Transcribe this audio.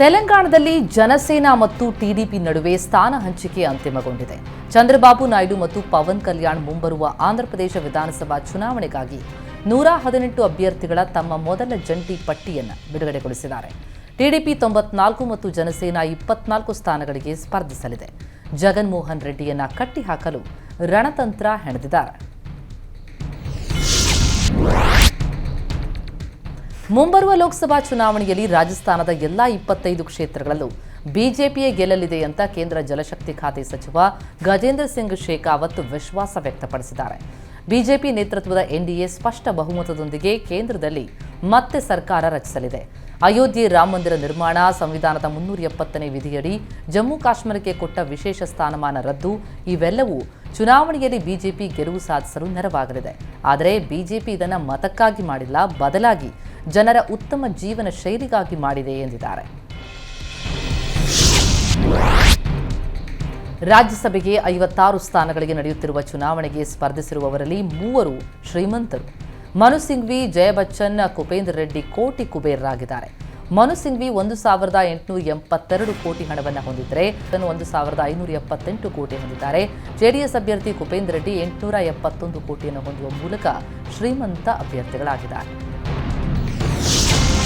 ತೆಲಂಗಾಣದಲ್ಲಿ ಜನಸೇನಾ ಮತ್ತು ಟಿಡಿಪಿ ನಡುವೆ ಸ್ಥಾನ ಹಂಚಿಕೆ ಅಂತಿಮಗೊಂಡಿದೆ. ಚಂದ್ರಬಾಬು ನಾಯ್ಡು ಮತ್ತು ಪವನ್ ಕಲ್ಯಾಣ್ ಮುಂಬರುವ ಆಂಧ್ರಪ್ರದೇಶ ವಿಧಾನಸಭಾ ಚುನಾವಣೆಗಾಗಿ ನೂರ ಹದಿನೆಂಟು ಅಭ್ಯರ್ಥಿಗಳ ತಮ್ಮ ಮೊದಲ ಜಂಟಿ ಪಟ್ಟಿಯನ್ನು ಬಿಡುಗಡೆಗೊಳಿಸಿದ್ದಾರೆ. ಟಿಡಿಪಿ ತೊಂಬತ್ನಾಲ್ಕು ಮತ್ತು ಜನಸೇನಾ ಇಪ್ಪತ್ನಾಲ್ಕು ಸ್ಥಾನಗಳಿಗೆ ಸ್ಪರ್ಧಿಸಲಿದೆ. ಜಗನ್ಮೋಹನ್ ರೆಡ್ಡಿಯನ್ನು ಕಟ್ಟಿಹಾಕಲು ರಣತಂತ್ರ ಹೆಣೆದಿದ್ದಾರೆ. ಮುಂಬರುವ ಲೋಕಸಭಾ ಚುನಾವಣೆಯಲ್ಲಿ ರಾಜಸ್ಥಾನದ ಎಲ್ಲಾ ಇಪ್ಪತ್ತೈದು ಕ್ಷೇತ್ರಗಳಲ್ಲೂ ಬಿಜೆಪಿಯೇ ಗೆಲ್ಲಲಿದೆ ಅಂತ ಕೇಂದ್ರ ಜಲಶಕ್ತಿ ಖಾತೆ ಸಚಿವ ಗಜೇಂದ್ರ ಸಿಂಗ್ ಶೇಖಾವತ್ ವಿಶ್ವಾಸ ವ್ಯಕ್ತಪಡಿಸಿದ್ದಾರೆ. ಬಿಜೆಪಿ ನೇತೃತ್ವದ ಎನ್ಡಿಎ ಸ್ಪಷ್ಟ ಬಹುಮತದೊಂದಿಗೆ ಕೇಂದ್ರದಲ್ಲಿ ಮತ್ತೆ ಸರ್ಕಾರ ರಚಿಸಲಿದೆ. ಅಯೋಧ್ಯೆ ರಾಮ ಮಂದಿರ ನಿರ್ಮಾಣ, ಸಂವಿಧಾನದ ಮುನ್ನೂರ ಎಪ್ಪತ್ತನೇ ವಿಧಿಯಡಿ ಜಮ್ಮು ಕಾಶ್ಮೀರಕ್ಕೆ ಕೊಟ್ಟ ವಿಶೇಷ ಸ್ಥಾನಮಾನ ರದ್ದು, ಇವೆಲ್ಲವೂ ಚುನಾವಣೆಯಲ್ಲಿ ಬಿಜೆಪಿ ಗೆಲುವು ಸಾಧಿಸಲು ನೆರವಾಗಲಿದೆ. ಆದರೆ ಬಿಜೆಪಿ ಇದನ್ನು ಮತಕ್ಕಾಗಿ ಮಾಡಿಲ್ಲ, ಬದಲಾಗಿ ಜನರ ಉತ್ತಮ ಜೀವನ ಶೈಲಿಗಾಗಿ ಮಾಡಿದೆ ಎಂದಿದ್ದಾರೆ. ರಾಜ್ಯಸಭೆಗೆ ಐವತ್ತಾರು ಸ್ಥಾನಗಳಿಗೆ ನಡೆಯುತ್ತಿರುವ ಚುನಾವಣೆಗೆ ಸ್ಪರ್ಧಿಸಿರುವವರಲ್ಲಿ ಮೂವರು ಶ್ರೀಮಂತರು. ಮನು ಸಿಂಘ್ವಿ ಜಯಬಚ್ಚನ್ ಕುಪೇಂದ್ರ ರೆಡ್ಡಿ ಕೋಟಿ ಕುಬೇರರಾಗಿದ್ದಾರೆ. ಮನು ಸಿಂಘ್ವಿ ಒಂದು ಸಾವಿರದ ಎಂಟುನೂರ ಎಂಬತ್ತೆರಡು ಕೋಟಿ ಹಣವನ್ನು ಹೊಂದಿದ್ದರೆ ಒಂದು ಸಾವಿರದ ಐನೂರ ಎಪ್ಪತ್ತೆಂಟು ಕೋಟಿ ಹೊಂದಿದ್ದಾರೆ. ಜೆಡಿಎಸ್ ಅಭ್ಯರ್ಥಿ ಕುಪೇಂದ್ರ ರೆಡ್ಡಿ ಎಂಟುನೂರ ಎಪ್ಪತ್ತೊಂದು ಕೋಟಿಯನ್ನು ಹೊಂದುವ ಮೂಲಕ ಶ್ರೀಮಂತ ಅಭ್ಯರ್ಥಿಗಳಾಗಿದ್ದಾರೆ.